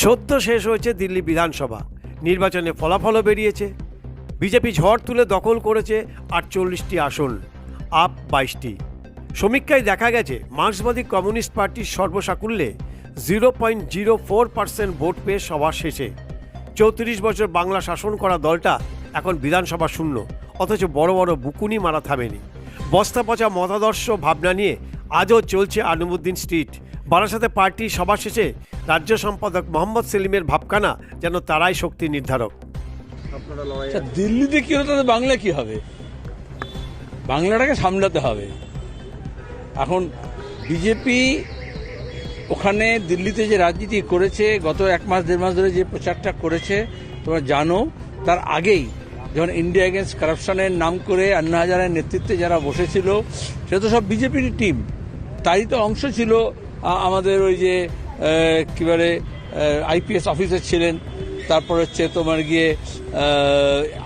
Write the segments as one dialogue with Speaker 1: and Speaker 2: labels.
Speaker 1: সদ্য শেষ হয়েছে দিল্লি বিধানসভা। নির্বাচনে ফলাফলও বেরিয়েছে। বিজেপি ঝড় তুলে দখল করেছে আটচল্লিশটি আসন, আপ বাইশটি। সমীক্ষায় দেখা গেছে, মার্ক্সবাদী কমিউনিস্ট পার্টির সর্বসাকুল্যে zero point zero four percent vote পেয়ে সভা শেষে। চৌত্রিশ বছর বাংলা শাসন করা দলটা এখন বিধানসভা শূন্য, অথচ বড় বড় বুকুনি মারা থামেনি। বস্তা পচা মতাদর্শ ভাবনা নিয়ে আজও চলছে আনুমুদ্দিন স্ট্রিট। বারাসাতে পার্টি সভা শেষে রাজ্য সম্পাদক মোহাম্মদ সেলিমের ভাবখানা যেন তারাই শক্তি নির্ধারক।
Speaker 2: আপনারা লড়াই
Speaker 3: আচ্ছা দিল্লিতে কি হলো তাতে বাংলা কি হবে? বাংলাটাকে সামলাতে হবে। এখন বিজেপি ওখানে দিল্লিতে যে রাজনীতি করেছে গত এক মাস দেড় মাস ধরে যে প্রচারটা করেছে তোমরা জানো তার আগেই যখন ইন্ডিয়া এগেনস্ট কারাপশনের নাম করে আন্না হাজারের নেতৃত্বে যারা বসেছিল সে তো সব বিজেপির টিম তারই তো অংশ ছিল আমাদের ওই যে কি বলে আইপিএস অফিসার ছিলেন। তারপর হচ্ছে তোমার গিয়ে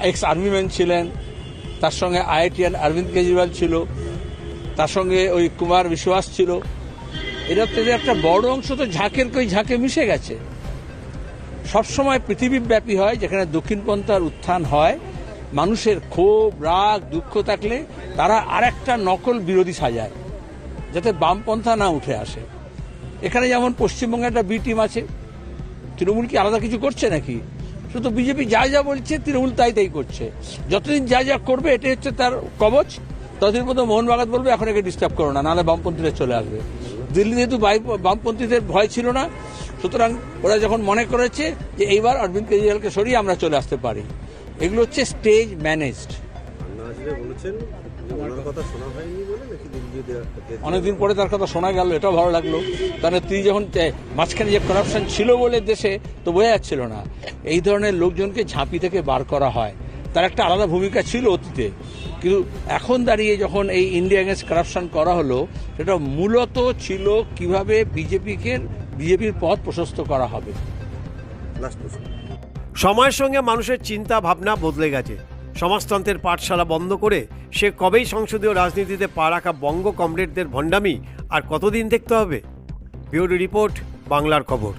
Speaker 3: এক্স আর্মিম্যান ছিলেন। তার সঙ্গে আইআইটিয়ান অরবিন্দ কেজরিওয়াল ছিল। তার সঙ্গে ওই কুমার বিশ্বাস ছিল। এরা তো একটা বড় অংশ তো ঝাঁকের কই ঝাঁকে মিশে গেছে। সবসময় পৃথিবীব্যাপী হয়, যেখানে দক্ষিণপন্থার উত্থান হয়। মানুষের ক্ষোভ, রাগ, দুঃখ থাকলে তারা আরেকটা নকল বিরোধী সাজায়, যাতে বামপন্থা না উঠে আসে। এখানে যেমন পশ্চিমবঙ্গে একটা বি টিম আছে, তৃণমূল কি আলাদা কিছু করছে নাকি? শুধু বিজেপি যা যা বলছে, তৃণমূল তাই তাই করছে। যতদিন যা যা করবে, এটাই হচ্ছে তার কবচ। ততদিন পর্যন্ত মোহন বাগাত বলবে, এখন একে ডিস্টার্ব করো না, নাহলে বামপন্থীরা চলে আসবে। দিল্লি যেহেতু বামপন্থীদের ভয় ছিল না, সুতরাং ওরা যখন মনে করেছে যে এইবার অরবিন্দ কেজরিওয়ালকে সরিয়ে আমরা চলে আসতে পারি। এগুলো হচ্ছে স্টেজ ম্যানেজড
Speaker 2: বলেছেন
Speaker 3: অনেকদিন পরে তার কথা শোনা গেল এটাও ভালো লাগল। তাহলে তিনি যখন মাঝখানে যে করাপশন ছিল বলে দেশে তো বোঝা যাচ্ছিল না। এই ধরনের লোকজনকে ঝাঁপি থেকে বার করা হয়। তার একটা আলাদা ভূমিকা ছিল অতীতে। কিন্তু এখন দাঁড়িয়ে যখন এই ইন্ডিয়া এগেন্স্ট কারাপশন করা হলো সেটা মূলত ছিল কীভাবে বিজেপিকে বিজেপির পথ প্রশস্ত করা হবে।
Speaker 1: সময়ের সঙ্গে মানুষের চিন্তা ভাবনা বদলে গেছে। সমাজতন্ত্রের পাঠশালা বন্ধ করে সে কবেই সংসদীয় রাজনীতিতে পা রাখা বঙ্গ কমরেডদের ভণ্ডামি আর কতদিন দেখতে হবে? বিউরো রিপোর্ট, বাংলার খবর।